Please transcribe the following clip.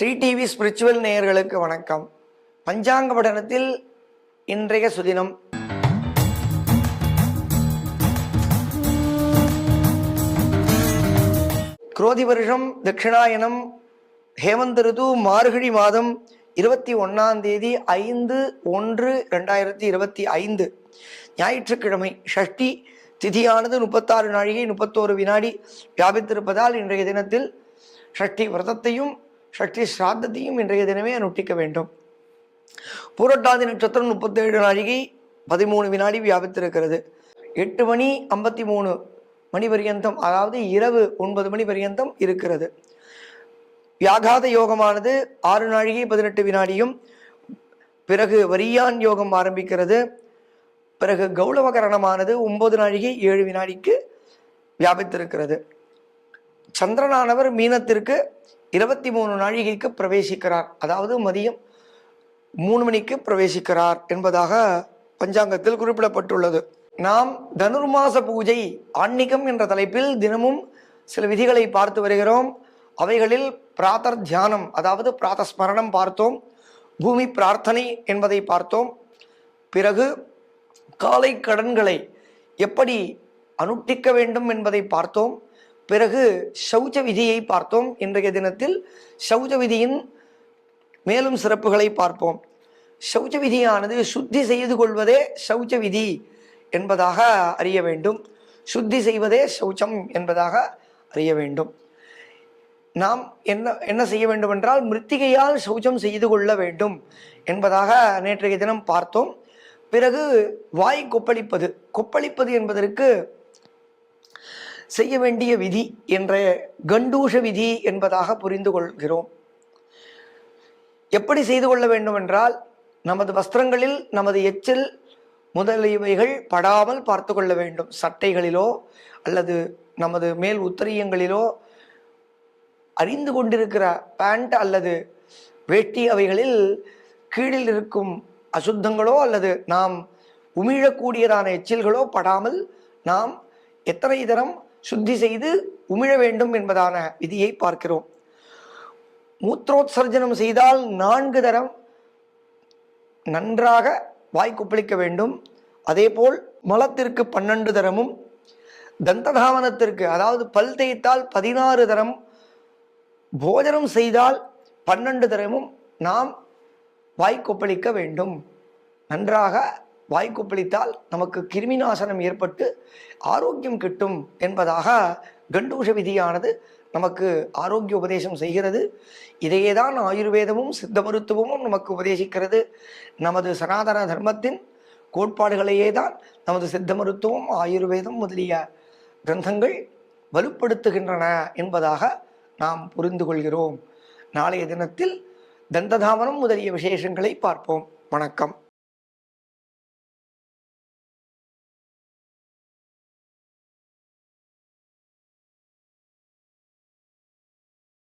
Sri TV spiritual நேயர்களுக்கு வணக்கம். பஞ்சாங்க படனத்தில் இன்றைய சுதினம். குரோதி வருஷம் தட்சிணாயனம் ஹேமந்த ரிது மார்கழி மாதம் இருபத்தி ஒன்னாம் தேதி ஐந்து ஒன்று ரெண்டாயிரத்தி இருபத்தி ஐந்து. ஞாயிற்றுக்கிழமை ஷஷ்டி திதியானது முப்பத்தாறு நாழிகை முப்பத்தோரு வினாடி வியாபித்திருப்பதால் இன்றைய தினத்தில் ஷஷ்டி விரதத்தையும் ஷஷ்டி ஸ்ராத்தத்தையும் இன்றைய தினமே அனுஷ்டிக்க வேண்டும். பூரட்டாதி நட்சத்திரம் முப்பத்தேழு நாழிகை பதிமூணு வினாடி வியாபித்திருக்கிறது. எட்டு மணி ஐம்பத்தி மூணு மணி பரியந்தம் அதாவது இரவு ஒன்பது மணி பரியந்தம் இருக்கிறது. வியாகாத யோகமானது ஆறு நாழிகை பதினெட்டு வினாடியும் பிறகு வரியான் யோகம் ஆரம்பிக்கிறது. பிறகு கௌளவகரணமானது ஒன்பது நாழிகை ஏழு வினாடிக்கு வியாபித்திருக்கிறது. சந்திரனானவர் மீனத்திற்கு இருபத்தி மூணு நாழிகைக்கு பிரவேசிக்கிறார். அதாவது மதியம் மூணு மணிக்கு பிரவேசிக்கிறார் என்பதாக பஞ்சாங்கத்தில் குறிப்பிடப்பட்டுள்ளது. நாம் தனுர்மாச பூஜை ஆன்மீகம் என்ற தலைப்பில் தினமும் சில விதிகளை பார்த்து வருகிறோம். அவைகளில் பிராத்தர் தியானம் அதாவது பிராத்தஸ்மரணம் பார்த்தோம். பூமி பிரார்த்தனை என்பதை பார்த்தோம். பிறகு காலை கடன்களை எப்படி அனுட்டிக்க வேண்டும் என்பதை பார்த்தோம். பிறகு சௌச்ச விதியை பார்த்தோம். இன்றைய தினத்தில் சௌச்ச விதியின் மேலும் சிறப்புகளை பார்ப்போம். சௌச்ச விதியானது சுத்தி செய்து கொள்வதே சௌச்ச விதி என்பதாக அறிய வேண்டும். சுத்தி செய்வதே சௌச்சம் என்பதாக அறிய வேண்டும். நாம் என்ன என்ன செய்ய வேண்டும் என்றால் மிருத்திகையால் சௌச்சம் செய்து கொள்ள வேண்டும் என்பதாக நேற்றைய தினம் பார்த்தோம். பிறகு வாய் கொப்பளிப்பது கொப்பளிப்பது என்பதற்கு செய்ய வேண்டிய விதி என்ற கண்டூஷ விதி என்பதாக புரிந்து கொள்கிறோம். எப்படி செய்து கொள்ள வேண்டும் என்றால் நமது வஸ்திரங்களில் நமது எச்சில் முதலியவைகள் படாமல் பார்த்து கொள்ள வேண்டும். சட்டைகளிலோ அல்லது நமது மேல் உத்தரியங்களிலோ அறிந்து கொண்டிருக்கிற பேண்ட் அல்லது வேட்டி அவைகளில் கீழில் இருக்கும் அசுத்தங்களோ அல்லது நாம் உமிழக்கூடியதான எச்சில்களோ படாமல் நாம் எத்தனை தரம் சுத்தி செய்து உமிழ வேண்டும் என்பதான விதியை பார்க்கிறோம். மூத்ரோத்சர்ஜனம் செய்தால் நான்கு தரம் நன்றாக வாய் கொப்பளிக்க வேண்டும். அதேபோல் மலத்திற்கு பன்னெண்டு தரமும் தந்ததாவனத்திற்கு அதாவது பல் தேய்த்தால் பதினாறு தரம் போஜனம் செய்தால் பன்னெண்டு தரமும் நாம் வாய் கொப்பளிக்க வேண்டும். நன்றாக வாய் கொப்பளித்தால் நமக்கு கிருமி நாசனம் ஏற்பட்டு ஆரோக்கியம் கிட்டும் என்பதாக கண்டூஷ விதியானது நமக்கு ஆரோக்கிய உபதேசம் செய்கிறது. இதையே தான் ஆயுர்வேதமும் சித்த மருத்துவமும் நமக்கு உபதேசிக்கிறது. நமது சனாதன தர்மத்தின் கோட்பாடுகளையே தான் நமது சித்த மருத்துவம் ஆயுர்வேதம் முதலிய கிரந்தங்கள் வலுப்படுத்துகின்றன என்பதாக நாம் புரிந்து கொள்கிறோம். நாளைய தினத்தில் தந்ததாமனம் முதலிய விசேஷங்களை பார்ப்போம். வணக்கம்.